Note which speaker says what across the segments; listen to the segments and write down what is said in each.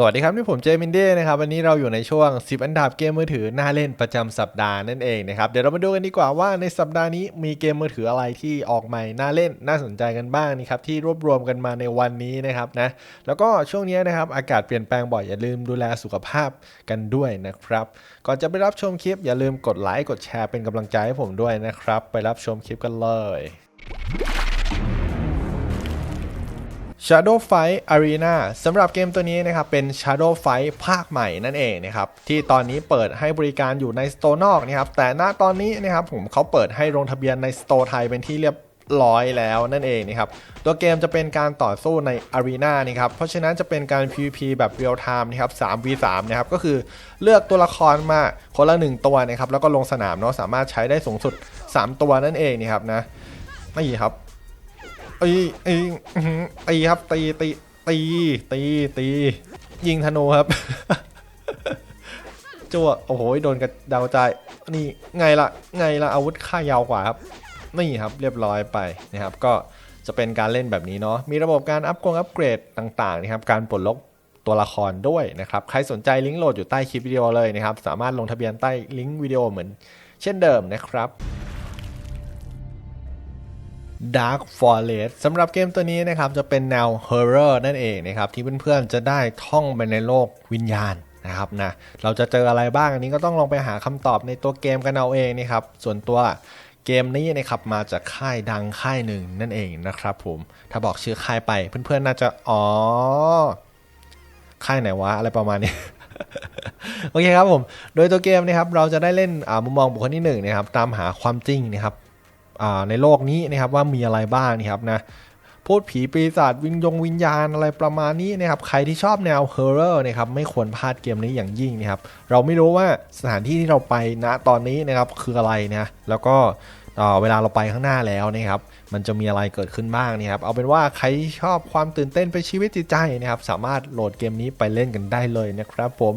Speaker 1: สวัสดีครับนี่ผมเจมินเด้นะครับวันนี้เราอยู่ในช่วง 10 อันดับเกมมือถือน่าเล่นประจำสัปดาห์นั่นเองนะครับเดี๋ยวเรามาดูกันดีกว่าว่าในสัปดาห์นี้มีเกมมือถืออะไรที่ออกใหม่น่าเล่นน่าสนใจกันบ้างนี่ครับที่รวบรวมกันมาในวันนี้นะครับนะแล้วก็ช่วงนี้นะครับอากาศเปลี่ยนแปลงบ่อยอย่าลืมดูแลสุขภาพกันด้วยนะครับก่อนจะไปรับชมคลิปอย่าลืมกดไลค์กดแชร์เป็นกำลังใจให้ผมด้วยนะครับไปรับชมคลิปกันเลย Shadow Fight Arena สำหรับเกมตัวนี้นะครับเป็น Shadow Fight ภาคใหม่นั่นเองนะครับที่ตอนนี้เปิดให้บริการอยู่ในสโตร์นอกนะครับแต่ณตอนนี้นะครับผมเขาเปิดให้ลงทะเบียนในสโตร์ไทยเป็นที่เรียบร้อยแล้วนั่นเองนะครับตัวเกมจะเป็นการต่อสู้ใน Arena นะครับเพราะฉะนั้นจะเป็นการ PVP แบบ Real Time นะครับ 3v3 นะครับก็คือเลือกตัวละครมาคนละ 1 ตัวนะครับแล้วก็ลงสนามเนาะสามารถใช้ได้สูงสุด 3 ตัวนั่นเองนะครับนะนี่ครับ ตีตีอื้อหือตีครับตีตีตีตีตียิงธนูครับจั่วโอ้โหโดนกระดาวใจนี่ไงล่ะไงล่ะอาวุธค่ายาวกว่าครับนี่ครับเรียบร้อยไปนะครับ ก็จะเป็นการเล่นแบบนี้เนาะมีระบบการอัพกงอัปเกรดต่างๆนะครับ การปลดล็อกตัวละครด้วยนะครับ ใครสนใจลิงก์โหลดอยู่ใต้คลิปวิดีโอเลยนะครับ สามารถลงทะเบียนใต้ลิงก์วิดีโอเหมือนเช่นเดิมนะครับ Dark Forest สำหรับเกมตัวนี้นะครับจะเป็นแนว Horror นั่นเองนะครับที่เพื่อนๆจะได้ท่องไปในโลกวิญญาณนะครับนะเราจะเจออะไรบ้างอันนี้ก็ต้องลองไปหาคำตอบในตัวเกมกันเอาเองนะครับส่วนตัวเกมนี้นะครับมาจากค่ายดังค่ายหนึ่งนั่นเองนะครับผมถ้าบอกชื่อค่ายไปเพื่อนๆน่าจะอ๋อค่ายไหนวะอะไรประมาณนี้โอเคครับผม โดยตัวเกมนะครับเราจะได้เล่นอ่ามุมมองบุคคลที่หนึ่งนะครับตามหาความจริงนะครับ ในโลกนี้นะครับว่ามีอะไรบ้างนะครับนะพูดผีปีศาจวิญญงวิญญาณอะไรประมาณนี้นะครับใครที่ชอบแนวฮอร์เรอร์นะครับไม่ควรพลาดเกมนี้อย่างยิ่งนะครับเราไม่รู้ว่าสถานที่ที่เราไปณตอนนี้นะครับคืออะไรนะแล้วก็เวลาเราไปข้างหน้าแล้วนะครับมันจะมีอะไรเกิดขึ้นบ้างนะครับเอาเป็นว่าใครชอบความตื่นเต้นไปชีวิตจิตใจนะครับสามารถโหลดเกมนี้ไปเล่นกันได้เลยนะครับผม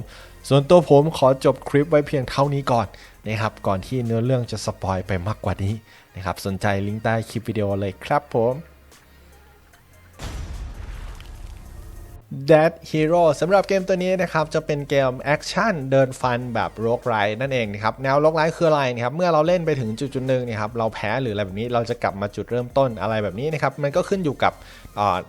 Speaker 1: ส่วนตัวผมขอจบคลิปไว้เพียงเท่านี้ก่อนนะครับก่อนที่เนื้อเรื่องจะสปอยไปมากกว่านี้ นะครับ สนใจลิงก์ใต้คลิปวิดีโอเลยครับผม Dead Hero สำหรับเกมตัวนี้นะครับ จะเป็นเกมแอคชั่นเดินฟันแบบโรกไรนั่นเองนะครับ แนวโรกไรคืออะไรนะครับ เมื่อเราเล่นไปถึงจุดจุดหนึ่งนะครับ เราแพ้หรืออะไรแบบนี้ เราจะกลับมาจุดเริ่มต้นอะไรแบบนี้นะครับ มันก็ขึ้นอยู่กับ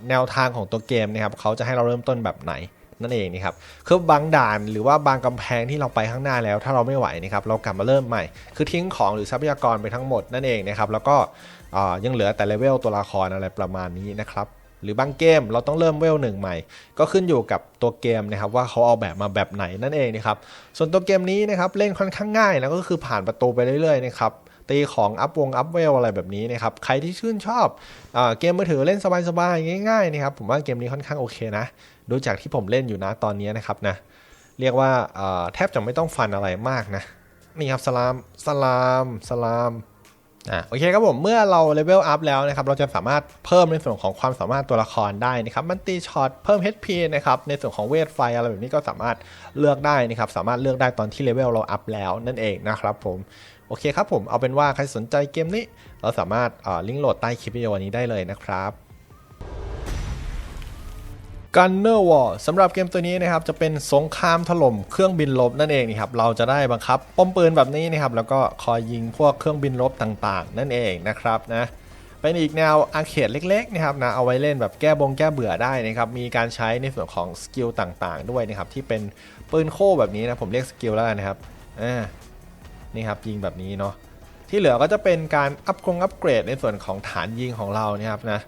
Speaker 1: แนวทางของตัวเกมนะครับ เขาจะให้เราเริ่มต้นแบบไหน นั่นเองนะครับคือบางด่านหรือว่าบางกำแพงที่เราไปข้างหน้าแล้ว ถ้าเราไม่ไหวนะครับเรากลับมาเริ่มใหม่ คือทิ้งของหรือทรัพยากรไปทั้งหมดนั่นเองนะครับแล้วก็ยังเหลือแต่เลเวลตัวละครอะไรประมาณนี้นะครับหรือบางเกมเราต้องเริ่มเวลหนึ่งใหม่ ก็ขึ้นอยู่กับตัวเกมนะครับว่าเขาเอาแบบมาแบบไหนนั่นเองนะครับส่วนตัวเกมนี้นะครับเล่นค่อนข้างง่ายนะก็คือผ่านประตูไปเรื่อยๆนะครับ ตีของอัพวงอัพเวลอะไรแบบนี้นะครับใครที่ชื่นชอบอเกมมือถือเล่นสบายๆง่ายๆนะครับผมว่าเกมนี้ค่อนข้างโอเคนะดูจากที่ผมเล่นอยู่นะตอนนี้นะครับนะเรียกว่าแทบจะไม่ต้องฟันอะไรมากนะนี่ครับสลามสลามสลามอะโอเคครับผมเมื่อเราเลเวลอัพแล้วนะครับเราจะสามารถเพิ่มในส่วนของความสามารถตัวละครได้นะครับมันตีช็อตเพิ่ม HP นะครับในส่วนของเวทไฟอะไรแบบนี้ก็สามารถเลือกได้นะครับสามารถเลือกได้ตอนที่เลเวลเราอัพแล้วนั่นเองนะครับผม โอเคครับผมเอาเป็นว่าใครสนใจเกมนี้ เราสามารถลิงก์โหลดใต้คลิปวิดีโอนี้ได้เลยนะครับ Gunner War สำหรับเกมตัวนี้นะครับจะเป็นสงครามถล่มเครื่องบินรบนั่นเองนะครับเราจะได้บังคับป้อมปืนแบบนี้นะครับแล้วก็คอยยิงพวกเครื่องบินรบต่างๆ นั่นเองนะครับนะเป็นอีกแนวอาเคดเล็กๆนะครับนะเอาไว้เล่นแบบแก้บงแก้เบื่อได้นะครับมีการใช้ในส่วนของสกิลต่างๆ ด้วยนะครับที่เป็นปืนโค้แบบนี้นะผมเรียกสกิลแล้วกันนะครับอ่า นี่ครับยิงแบบนี้เนาะที่เหลือก็จะเป็นการอัพกงอัพเกรดในส่วนของฐานยิงของเรานะครับนะ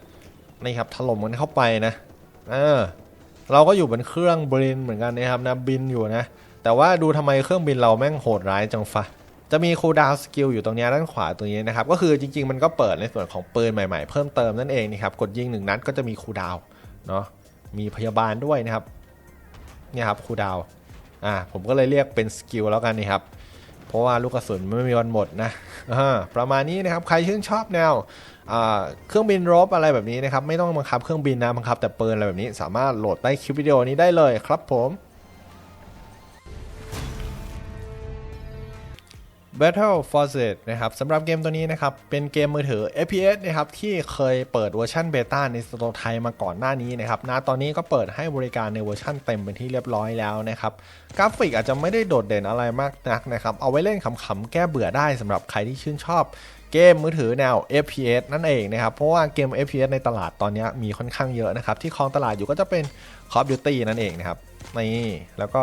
Speaker 1: นี่ครับถล่มมันเข้าไปนะเออเราก็อยู่บนเครื่องบินเหมือนกันนะครับนะบินอยู่นะ แต่ว่าดูทำไมเครื่องบินเราแม่งโหดร้ายจังฟะจะมีคูลดาวสกิลอยู่ตรงนี้ด้านขวาตรงนี้นะครับก็คือจริง ๆ มันก็เปิดในส่วนของปืนใหม่ ๆ เพิ่มเติมนั่นเองนี่ครับกดยิงหนึ่งนัดก็จะมีคูลดาวเนาะมีพยาบาลด้วยนะครับเนี่ยครับคูลดาวอ่าผมก็เลยเรียกเป็นสกิลแล้วกันนี่ครับ เพราะว่าลูกกระสุนไม่มีวันหมดนะประมาณนี้นะครับใครชื่นชอบแนวเครื่องบินรบอะไรแบบนี้นะครับไม่ต้องบังคับเครื่องบินนะบังคับแต่ปืนอะไรแบบนี้ สามารถโหลดใต้คลิปวิดีโอนี้ได้เลยครับผม Battle for z นะครับสำหรับเกมตัวนี้นะครับ เป็นเกมมือถือ FPS นะครับ ที่เคยเปิดเวอร์ชันเบต้าในสโตร์ไทยมาก่อนหน้านี้นะครับณตอนนี้ก็เปิดให้บริการในเวอร์ชันเต็มเป็นที่เรียบร้อยแล้วนะครับ กราฟิกอาจจะไม่ได้โดดเด่นอะไรมากนักนะครับ เอาไว้เล่นขำๆ แก้เบื่อได้สำหรับใครที่ชื่นชอบเกมมือถือแนว FPS นั่นเองนะครับ เพราะว่าเกม FPS ในตลาดตอนนี้มีค่อนข้างเยอะนะครับ ที่ครองตลาดอยู่ก็จะเป็น Call of Duty นั่นเองนะครับนี่แล้วก็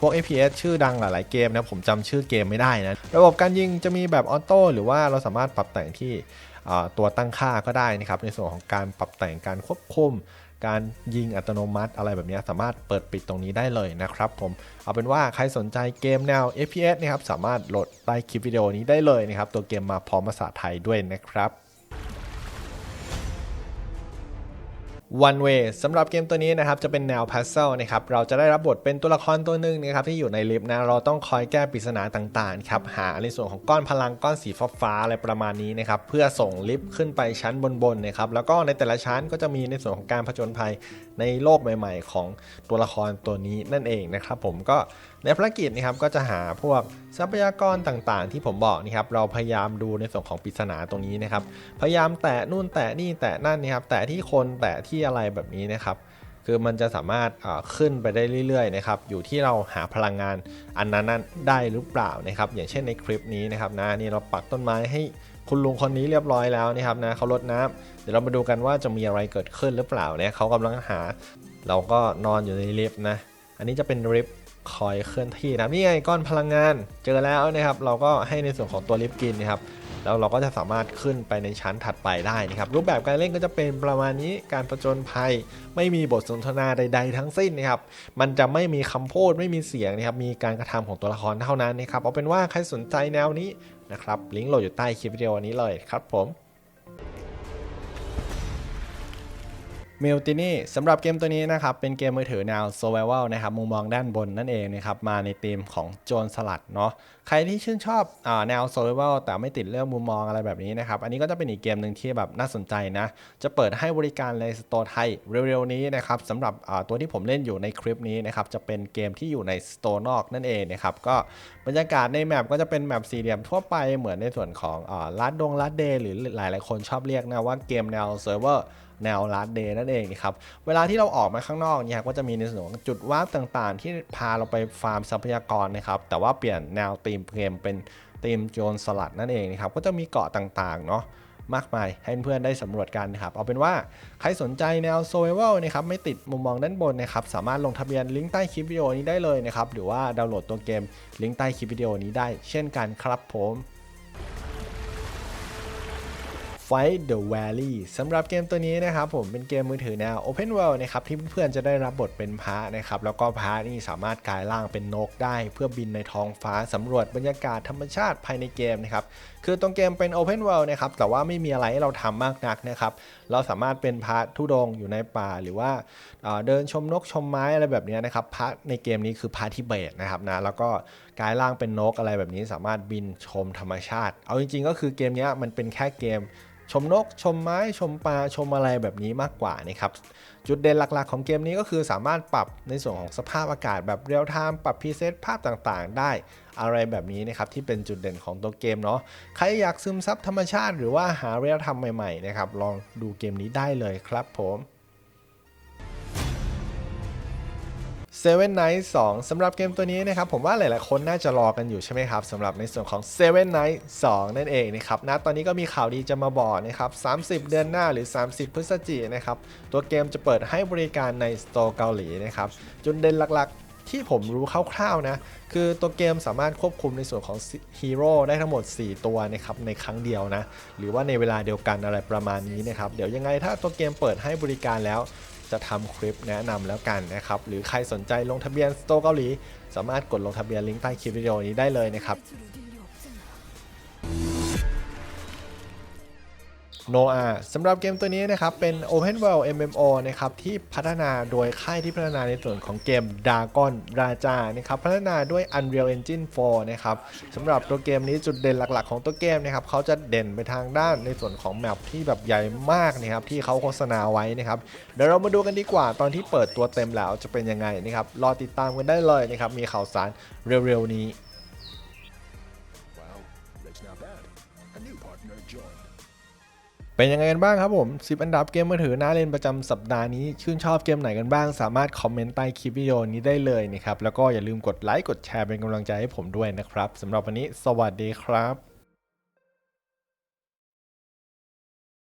Speaker 1: พวก FPS ชื่อดังหลายๆเกมนะผมจำชื่อเกมไม่ได้นะระบบการยิงจะมีแบบออโต้หรือว่าเราสามารถปรับแต่งที่ตัวตั้งค่าก็ได้นะครับในส่วนของการปรับแต่งการควบคุม การยิงอัตโนมัติอะไรแบบนี้สามารถเปิดปิดตรงนี้ได้เลยนะครับผมเอาเป็นว่าใครสนใจเกมแนว FPS นะครับสามารถโหลดใต้คลิปวิดีโอนี้ได้เลยนะครับตัวเกมมาพร้อมภาษาไทยด้วยนะครับ One Way สำหรับเกมตัวนี้นะครับจะเป็นแนว Puzzle นะครับเราจะได้รับบทเป็นตัวละครตัวหนึ่งนะครับที่อยู่ในลิฟต์นะเราต้องคอยแก้ปริศนาต่างๆครับหาในส่วนของก้อนพลังก้อนสีฟ้าอะไรประมาณนี้นะครับเพื่อส่งลิฟต์ขึ้นไปชั้นบนๆนะครับแล้วก็ในแต่ละชั้นก็จะมีในส่วนของการผจญภัยในโลกใหม่ ๆ ของตัวละครตัวนี้นั่นเองนะครับผมก็ ในภารกิจนะครับก็จะหาพวกทรัพยากรต่างๆ ที่ผมบอกนะครับเราพยายามดูในส่วนของปริศนาตรงนี้นะครับ พยายามแตะนู่นแตะนี่แตะนั่นนะครับแตะที่คนแตะที่อะไรแบบนี้นะครับคือมันจะสามารถขึ้นไปได้เรื่อยๆนะครับอยู่ที่เราหาพลังงานอันนั้นได้หรือเปล่านะครับ อย่างเช่นในคลิปนี้นะครับนะนี่เราปักต้นไม้ให้คุณลุงคนนี้เรียบร้อยแล้วนะครับนะเขาลดน้ำเดี๋ยวเรามาดูกันว่าจะมีอะไรเกิดขึ้นหรือเปล่าเนี่ยเขากำลังหา เราก็นอนอยู่ในลิฟต์นะ อันนี้จะเป็นลิฟต์ คอยเคลื่อนที่นะนี่ไงก้อนพลังงานเจอแล้วนะครับ เราก็ให้ในส่วนของตัวลิฟต์กินนะครับแล้วเราก็จะสามารถขึ้นไปในชั้นถัดไปได้นะครับ รูปแบบการเล่นก็จะเป็นประมาณนี้การประจนภัย ไม่มีบทสนทนาใด ๆ ทั้งสิ้นนะครับ มันจะไม่มีคำพูดไม่มีเสียงนะครับ มีการกระทำของตัวละครเท่านั้นนะครับ เอาเป็นว่าใครสนใจแนวนี้นะครับ ลิงก์โหลดอยู่ใต้คลิปวิดีโอนี้เลยครับผม มิลตินี่สำหรับเกมตัวนี้นะครับเป็นเกมมือถือแนว survival นะครับมุมมองด้านบนนั่นเองนะครับมาในธีมของโจรสลัดเนาะใครที่ชื่นชอบอแนว survival แต่ไม่ติดเรื่องมุมมองอะไรแบบนี้นะครับอันนี้ก็จะเป็นอีกเกมหนึ่งที่แบบน่าสนใจนะจะเปิดให้บริการในสโตร์ไทยเร็วๆนี้นะครับสำหรับตัวที่ผมเล่นอยู่ในคลิปนี้นะครับจะเป็นเกมที่อยู่ในสโตร์นอกนั่นเองนะครับก็บรรยากาศในแมปก็จะเป็นแมปสี่เหลี่ยมทั่วไปเหมือนในส่วนของลัดดงลัดเดย์หรือหลายๆ คนชอบเรียกนะว่าเกมแนวเซิร์ฟเวอร์แนวลาดเดย์นั่นเองนะครับเวลาที่เราออกมาข้างนอกเนี่ยก็จะมีในส่วนของจุดวาร์ปต่างๆ ที่พาเราไปฟาร์มทรัพยากรนะครับแต่ว่าเปลี่ยนแนวธีมเกมเป็นธีมโจรสลัดนั่นเองนะครับก็จะมีเกาะต่างๆเนาะมากมายให้เพื่อนๆได้สำรวจกันนะครับ เอาเป็นว่าใครสนใจแนว survival นะครับไม่ติดมุมมองด้านบนนะครับ สามารถลงทะเบียนลิงก์ใต้คลิปวิดีโอนี้ได้เลยนะครับ หรือว่าดาวน์โหลดตัวเกมลิงก์ใต้คลิปวิดีโอนี้ได้เช่นกันครับผม Fight the Valley สำหรับเกมตัวนี้นะครับผมเป็นเกมมือถือแนว Open World นะครับที่เพื่อนๆจะได้รับบทเป็นพระนะครับแล้วก็พระนี่สามารถกลายร่างเป็นนกได้ เพื่อบินในท้องฟ้าสำรวจบรรยากาศธรรมชาติภายในเกมนะครับ คือตรงเกมเป็น Open World นะครับ แต่ว่าไม่มีอะไรให้เราทำมากนักนะครับ เราสามารถเป็นพระทุดงอยู่ในป่าหรือว่าเดินชมนกชมไม้อะไรแบบนี้นะครับพระในเกมนี้คือพระทิเบตนะครับนะ แล้วก็กลายร่างเป็นนกอะไรแบบนี้สามารถบินชมธรรมชาติ เอาจริง ๆ ก็คือเกมนี้มันเป็นแค่เกมชมนกชมไม้ชมปลาชมอะไรแบบนี้มากกว่านะครับ จุดเด่นหลักๆ ของเกมนี้ก็คือสามารถปรับในส่วนของสภาพอากาศแบบเรียลไทม์ปรับพรีเซตภาพต่างๆ ได้อะไรแบบนี้นะครับที่เป็นจุดเด่นของตัวเกมเนาะใครอยากซึมซับธรรมชาติ หรือว่าหาเรียลไทม์ใหม่ๆนะครับลองดูเกมนี้ได้เลยครับผม Seven Night 2สำหรับเกมตัวนี้นะครับผมว่าหลาย ๆ คนน่าจะรอกันอยู่ใช่ไหมครับสำหรับในส่วนของ Seven Night 2 นั่นเองนะครับณตอนนี้ก็มีข่าวดีจะมาบอกนะครับ 30 เดือนหน้าหรือ 30 พฤศจิกายนนะครับ ตัวเกมจะเปิดให้บริการในสโตร์เกาหลีนะครับ จุดเด่นหลัก ๆ ที่ผมรู้คร่าว ๆ นะ คือตัวเกมสามารถควบคุมในส่วนของฮีโร่ได้ทั้งหมด 4 ตัวนะครับในครั้งเดียวนะ หรือว่าในเวลาเดียวกันอะไรประมาณนี้นะครับ เดี๋ยวยังไงถ้าตัวเกมเปิดให้บริการแล้ว จะทำคลิปแนะนำแล้วกันนะครับ หรือใครสนใจลงทะเบียนสโตเกาหลี สามารถกดลงทะเบียนลิงก์ใต้คลิปวิดีโอนี้ได้เลยนะครับ โนอาสำหรับเกมตัวนี้นะครับ เป็น Open World MMO นะครับ ที่พัฒนาโดยค่ายที่พัฒนาในส่วนของเกม Dragon ราจานะครับ พัฒนาด้วย Unreal Engine 4 นะครับสำหรับตัวเกมนี้จุดเด่นหลักๆ ของตัวเกมนะครับเขาจะเด่นไปทางด้านในส่วนของแมปที่แบบใหญ่มากนะครับ ที่เขาโฆษณาไว้นะครับ เดี๋ยวเรามาดูกันดีกว่าตอนที่เปิดตัวเต็มแล้วจะเป็นยังไงนะครับ รอติดตามกันได้เลยนะครับ มีข่าวสารเร็วๆนี้ Wow, that's not bad. A new partner joined. เป็นยังไงกันบ้างครับผม 10 อันดับเกมมือถือน่าเล่นประจำสัปดาห์นี้ ชื่นชอบเกมไหนกันบ้าง สามารถคอมเมนต์ใต้คลิปวิดีโอนี้ได้เลยนะครับ แล้วก็อย่าลืมกดไลค์ กดแชร์เป็นกำลังใจให้ผมด้วยนะครับสำหรับวันนี้ สวัสดีครับ